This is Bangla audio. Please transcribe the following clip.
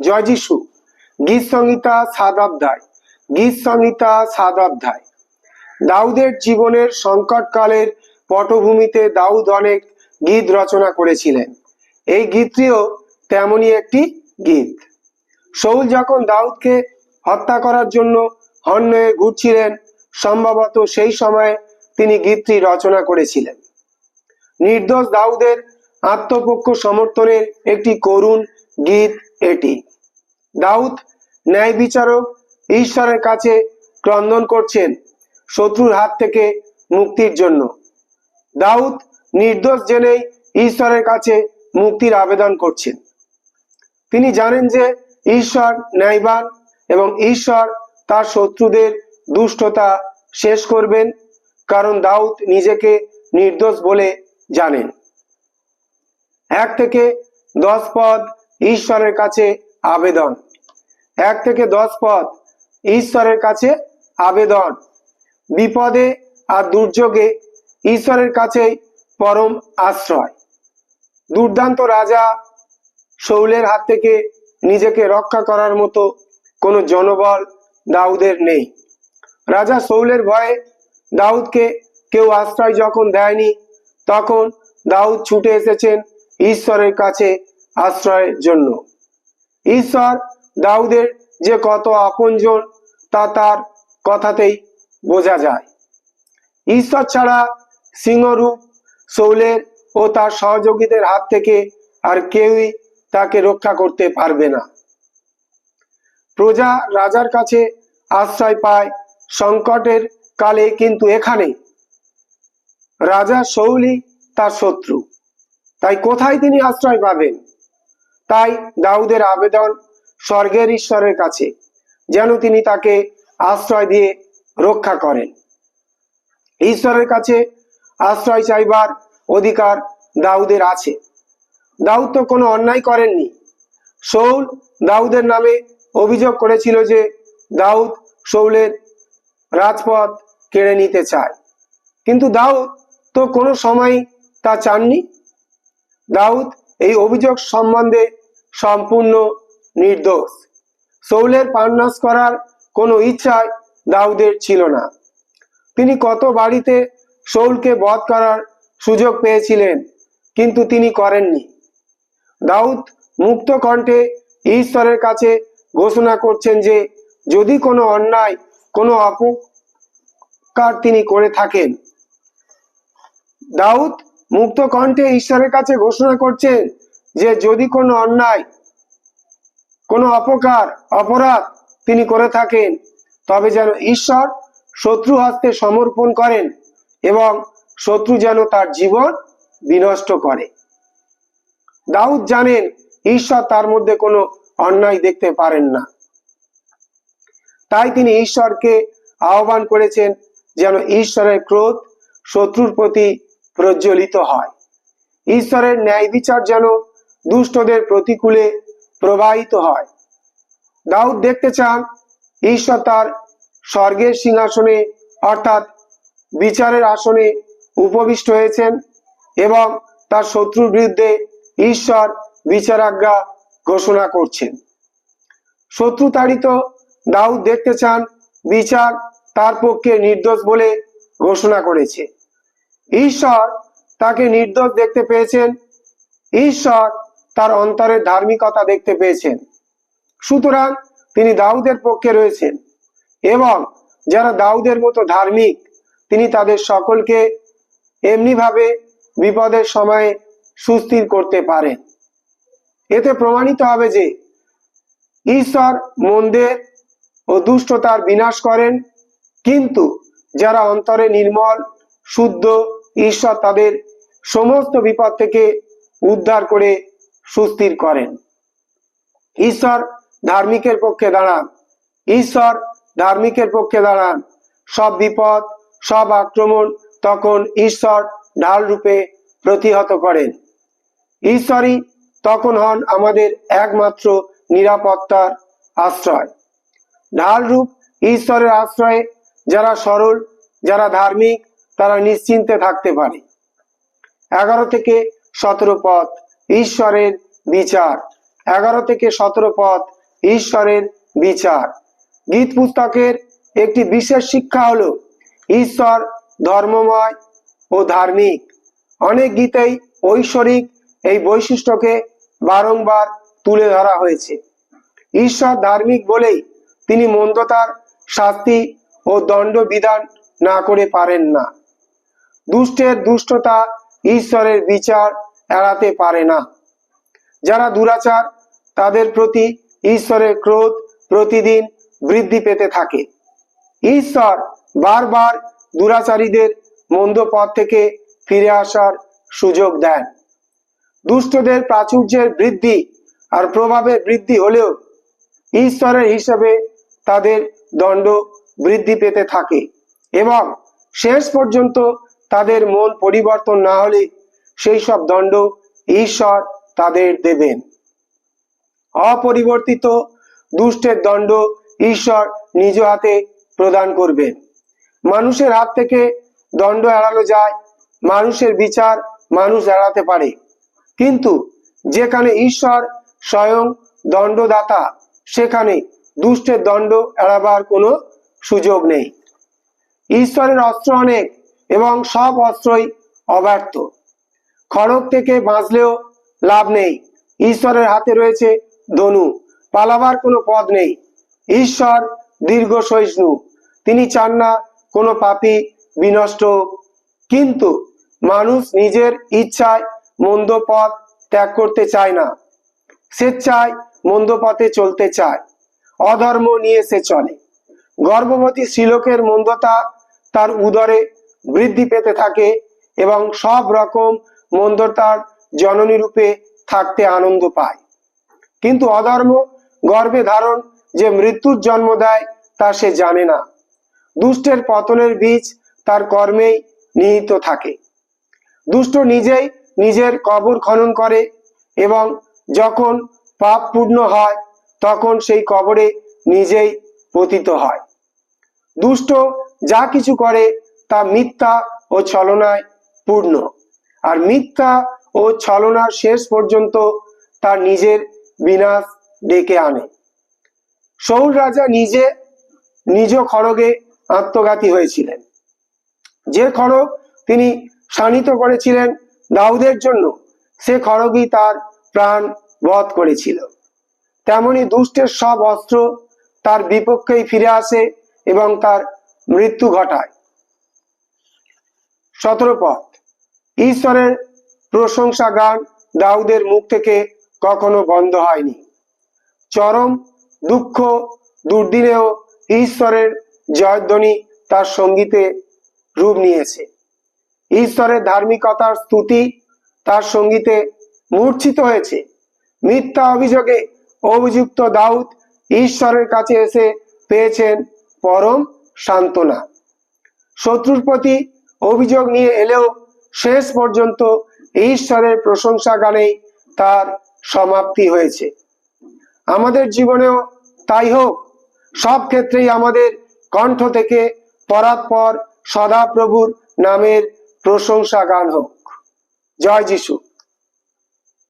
জয় যিশু। গীত সংহিতা সাত অধ্যায়। গীত সংহিতা সাত অধ্যায়। দাউদের জীবনের সংকটকালের পটভূমিতে দাউদ অনেক গীত রচনা করেছিলেন। এই গীতটিও তেমনই একটি গীত। শৌল যখন দাউদকে হত্যা করার জন্য হন্য ঘুরছিলেন, সম্ভবত সেই সময়ে তিনি গীতটি রচনা করেছিলেন। নির্দোষ দাউদের আত্মপক্ষ সমর্থনের একটি করুণ গীত এটি। দাউদ ন্যায় বিচারক ঈশ্বরের কাছে ক্রন্দন করছেন শত্রুর হাত থেকে মুক্তির জন্য। দাউদ নির্দোষ জেনেই ঈশ্বরের কাছে মুক্তির আবেদন করছেন। তিনি জানেন যে ঈশ্বর ন্যায়বান এবং ঈশ্বর তার শত্রুদের দুষ্টতা শেষ করবেন কারণ দাউদ নিজেকে নির্দোষ বলে জানেন। এক থেকে দশ পদ ঈশ্বরের কাছে আবেদন। এক থেকে দশ পদ ঈশ্বরের কাছে আবেদন। বিপদে আর দুর্যোগে ঈশ্বরের কাছেই পরম আশ্রয়। দুর্দান্ত রাজা শৌলের হাত থেকে নিজেকে রক্ষা করার মতো কোনো জনবল দাউদের নেই। রাজা শৌলের ভয়ে দাউদকে কেউ আশ্রয় যখন দেয়নি, তখন দাউদ ছুটে এসেছেন ঈশ্বরের কাছে আশ্রয়ের জন্য। ঈশ্বর দাউদের যে কত আপনজন তা তার কথাতেই বোঝা যায়। ঈশ্বর ছাড়া সিংহরূপ, শৌলের ও তার সহযোগীদের হাত থেকে আর কেউই তাকে রক্ষা করতে পারবে না। প্রজা রাজার কাছে আশ্রয় পায় সংকটের কালে কিন্তু এখানে। রাজা শৌলি তার শত্রু। তাই কোথায় তিনি আশ্রয় পাবেন? তাই দাউদের আবেদন স্বর্গের ঈশ্বরের কাছে, যেন তিনি তাকে আশ্রয় দিয়ে রক্ষা করেন। ঈশ্বরের কাছে আশ্রয় চাইবার অধিকার দাউদের আছে। দাউদ তো কোনো অন্যায় করেননি। শৌল দাউদের নামে অভিযোগ করেছিল যে দাউদ শৌলের রাজপথ কেড়ে নিতে চায়। কিন্তু দাউদ তো কোনো সময় তা চাননি। দাউদ এই অভিযোগ সম্বন্ধে সম্পূর্ণ নির্দোষ। শৌলের প্রাণনাশ করার কোনো ইচ্ছায় দাউদের ছিল না। তিনি কত বাড়িতে শৌলকে বধ করার সুযোগ পেয়েছিলেন, কিন্তু তিনি করেননি। দাউদ মুক্ত কণ্ঠে ঈশ্বরের কাছে ঘোষণা করছেন যে, যদি কোনো অন্যায়, কোনো অপকার তিনি করে থাকেন। দাউদ মুক্ত কণ্ঠে ঈশ্বরের কাছে ঘোষণা করছেন যে যদি কোনো অন্যায়, কোনো অপকার, অপরাধ তিনি করে থাকেন, তবে যেন ঈশ্বর শত্রু হস্তে সমর্পণ করেন এবং শত্রু যেন তার জীবন বিনষ্ট করে। দাউদ জানেন ঈশ্বর তার মধ্যে কোনো অন্যায় দেখতে পারেন না। তাই তিনি ঈশ্বরকে আহ্বান করেছেন যেন ঈশ্বরের ক্রোধ শত্রুর প্রতি প্রজ্বলিত হয়। ঈশ্বরের ন্যায় বিচার যেন দুষ্টদের প্রতিকূলে প্রবাহিত হয়। দাউদ দেখতে চান ঈশ্বর তার স্বর্গের সিংহাসনে অর্থাৎ বিচারের আসনে উপবিষ্ট হয়েছেন এবং তার শত্রুর বিরুদ্ধে ঈশ্বর বিচারাজ্ঞা ঘোষণা করছেন। শত্রু তাড়িত দাউদ দেখতে চান বিচার তার পক্ষে নির্দোষ বলে ঘোষণা করেছে। ঈশ্বর তাকে নির্দোষ দেখতে পেয়েছেন। ঈশ্বর তার অন্তরের ধার্মিকতা দেখতে পেয়েছেন। সুতরাং তিনি দাউদের পক্ষে রয়েছেন এবং যারা দাউদের মতো ধার্মিক, তিনি তাদের সকলকে এমনিভাবে বিপদের সময়ে সুস্থির করতে পারেন। এতে প্রমাণিত হবে যে ঈশ্বর মন্দের ও দুষ্টতার বিনাশ করেন, কিন্তু যারা অন্তরে নির্মল, শুদ্ধ ঈশ্বর তাদের সমস্ত বিপদ থেকে উদ্ধার করে সুস্থির করেন। ঈশ্বর ধার্মিকের পক্ষে দাঁড়ান। ঈশ্বর ধার্মিকের পক্ষে দাঁড়ান। সব বিপদ, সব আক্রমণ তখন ঈশ্বর ঢাল রূপে প্রতিহত করেন। ঈশ্বরই তখন হন আমাদের একমাত্র নিরাপত্তার আশ্রয়। ঢাল রূপ ঈশ্বরের আশ্রয়ে যারা সরল, যারা ধার্মিক, তারা নিশ্চিন্তে থাকতে পারে। এগারো থেকে সতেরো পথ। ঈশ্বরের বিচার। এগারো থেকে সতেরো পদ ঈশ্বরের বিচার। গীত পুস্তকের একটি বিশেষ শিক্ষা হলো, ঈশ্বর ধর্মময় ও ধার্মিক। অনেক গীতেই ঐশ্বরিক এই বৈশিষ্ট্যকে বারংবার তুলে ধরা হয়েছে। ঈশ্বর ধার্মিক বলেই তিনি মন্দতার শাস্তি ও দণ্ড বিধান না করে পারেন না। দুষ্টের দুষ্টতা ঈশ্বরের বিচার এড়াতে পারে না। যারা দুরাচার, তাদের প্রতি ঈশ্বরের ক্রোধ প্রতিদিন বৃদ্ধি পেতে থাকে। ঈশ্বর বারবার দুরাচারীদের মন্দ পথ থেকে ফিরে আসার সুযোগ দেন। দুষ্টদের প্রাচুর্যের বৃদ্ধি আর প্রভাবের বৃদ্ধি হলেও ঈশ্বরের হিসেবে তাদের দণ্ড বৃদ্ধি পেতে থাকে এবং শেষ পর্যন্ত তাদের মন পরিবর্তন না হলে সেই সব দণ্ড ঈশ্বর তাদের দেবেন। অপরিবর্তিত দুষ্টের দণ্ড ঈশ্বর নিজ হাতে প্রদান করবেন। মানুষের হাত থেকে দণ্ড এড়ানো যায়, মানুষের বিচার মানুষ এড়াতে পারে। কিন্তু যেখানে ঈশ্বর স্বয়ং দণ্ডদাতা, সেখানে দুষ্টের দণ্ড এড়াবার কোনো সুযোগ নেই। ঈশ্বরের অস্ত্র অনেক এবং সব অস্ত্রই অব্যর্থ। খড়গ থেকে বাঁচলেও লাভ নেই। ঈশ্বরের হাতে রয়েছে ধনু, পালাবার কোনো পথ নেই। ঈশ্বর দীর্ঘ সহিষ্ণু, তিনি চান না কোনো পাপি বিনষ্ট। কিন্তু মানুষ নিজের ইচ্ছায় মন্দ পথ ত্যাগ করতে চায় না, স্বেচ্ছায় মন্দ পথে চলতে চায়, অধর্ম নিয়ে সে চলে। গর্ভবতী শ্রীলোকের মন্দতা তার উদরে বৃদ্ধি পেতে থাকে এবং সব রকম মন্দতার জননী রূপে থাকতে আনন্দ পায়। কিন্তু অধর্ম গর্ভে ধারণ যে মৃত্যুর জন্ম দেয় তা সে জানে না। দুষ্টের পতনের বীজ তার কর্মেই নিহিত থাকে। দুষ্ট নিজেই নিজের কবর খনন করে এবং যখন পাপ পূর্ণ হয়, তখন সেই কবরে নিজেই পতিত হয়। দুষ্ট যা কিছু করে তা মিথ্যা ও ছলনায় পূর্ণ। আর মিথ্যা ও ছলনার শেষ পর্যন্ত তার নিজের বিনাশ ডেকে আনে। সৌর রাজা নিজে নিজ খড়গে আত্মঘাতী হয়েছিলেন। যে খড়গ তিনি শানিত করেছিলেন দাউদের জন্য, সে খড়গই তার প্রাণ বধ করেছিল। তেমনি দুষ্টের সব অস্ত্র তার বিপক্ষেই ফিরে আসে এবং তার মৃত্যু ঘটায়। সতেরো পথ। ঈশ্বরের প্রশংসা গান দাউদের মুখ থেকে কখনো বন্ধ হয়নি। চরম দুঃখ দুর্দিনেও ঈশ্বরের জয়ধ্বনি তার সঙ্গীতে রূপ নিয়েছে। ঈশ্বরের ধার্মিকতার স্তুতি তার সঙ্গীতে মূর্ছিত হয়েছে। মিথ্যা অভিযোগে অভিযুক্ত দাউদ ঈশ্বরের কাছে এসে পেয়েছেন পরম সান্ত্বনা। শত্রুর প্রতি অভিযোগ নিয়ে এলেও শেষ পর্যন্ত ঈশ্বরের প্রশংসা গানেই তার সমাপ্তি হয়েছে। আমাদের জীবনেও তাই হোক, সব ক্ষেত্রেই আমাদের কণ্ঠ থেকে পরাৎপর সদাপ্রভুর নামের প্রশংসা গান হোক। জয় যিশু।